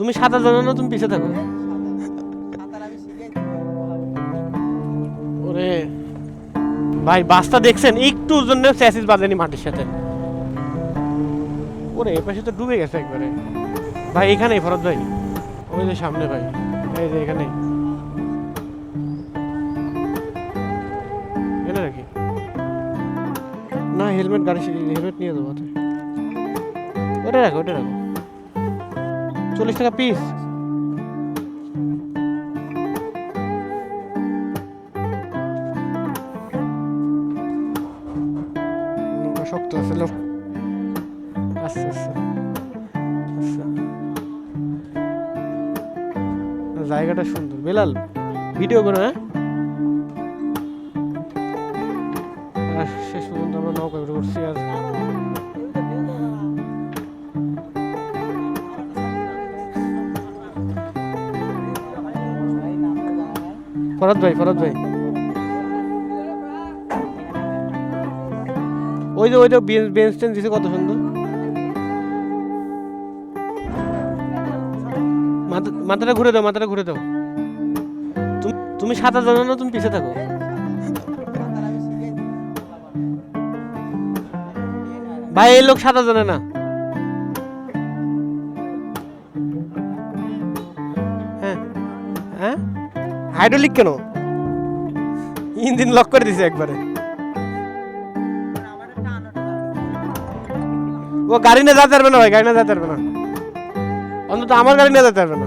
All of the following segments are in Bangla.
তুমি সাঁতার জানো না, তুমি পিছে থাকো। ওরে, ভাই, বাসটা দেখছেন? একটু জন্য স্যাসিস বাজেনি মাটির সাথে। ওরে, এ পাশে তো ডুবে গেছে একবারে। ভাই, এখানেই ফরত ভাই। ওই যে সামনে ভাই। এই যে এখানেই এখানে নাকি? না, হেলমেট, গাড়ি, হেলমেট নিয়ে দেবো। ওটা রাখো ওটা রাখো। চল্লিশ টাকা পিস শক্ত আছে লোক আচ্ছা আচ্ছা। আচ্ছা। জায়গাটা সুন্দর। বেলাল ভিডিও করো হ্যাঁ? শেষ পর্যন্ত আমরা নৌকা উঠে উঠছি ফরাদ ভাই ফরাদ ভাই। ওই যে বেঞ্চ দিছে কত সুন্দর। মাথাটা ঘুরে দাও, মাথাটা ঘুরে দাও। তুমি সাঁতার জানো না তুমি পিছে থাকো। ভাই, এই লোক সাঁতার জানে না। হাইড্রোলিক কেন? ইঞ্জিন লক করে দিছে একবারে। ও গাড়ি নিয়ে যেতে পারবে না ভাই, গাড়ি নিয়ে যেতে পারবে না। অন্তত আমার গাড়ি নিয়ে যেতে পারবে না।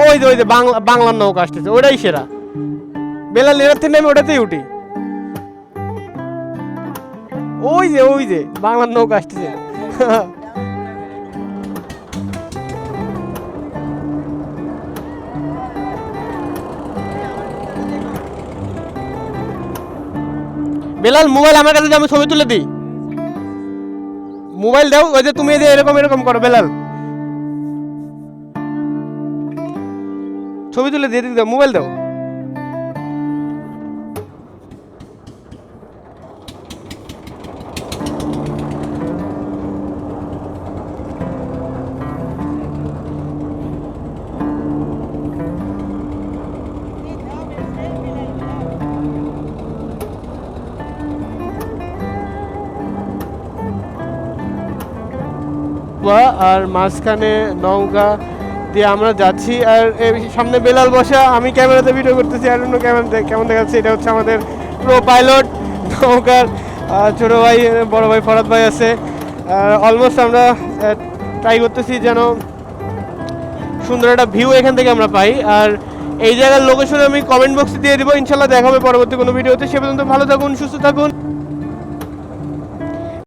ওই যে ওই যে বাংলা, বাংলার নৌকা আসতেছে, ওটাই সেরা। বেলা লেরার থেকে ওটাতেই উঠি। ওই যে ওই যে, বাংলার নৌকা আসতেছে। বেলাল, মোবাইল আমার কাছে আমি ছবি তুলে দিই। মোবাইল দাও, ওই যে তুমি যে এরকম এরকম করো, বেলাল। ছবি তুলে দিয়ে দিতে দাও, মোবাইল দাও। বা আর মাঝখানে নৌকা দিয়ে আমরা যাচ্ছি। আর সামনে বেলাল বসা, আমি ক্যামেরাতে ভিডিও করতেছি, আর অন্য ক্যামেরা কেমন দেখাচ্ছে, এটা হচ্ছে আমাদের প্রো পাইলট নৌকার ছোটো ভাই, বড় ভাই, ফরাদ ভাই আছে। আর অলমোস্ট আমরা ট্রাই করতেছি যেন সুন্দর একটা ভিউ এখান থেকে আমরা পাই। আর এই জায়গার লোকেশন আমি কমেন্ট বক্সে দিয়ে দিব, ইনশাল্লাহ দেখা হবে পরবর্তী কোনো ভিডিওতে সে পর্যন্ত ভালো থাকুন, সুস্থ থাকুন।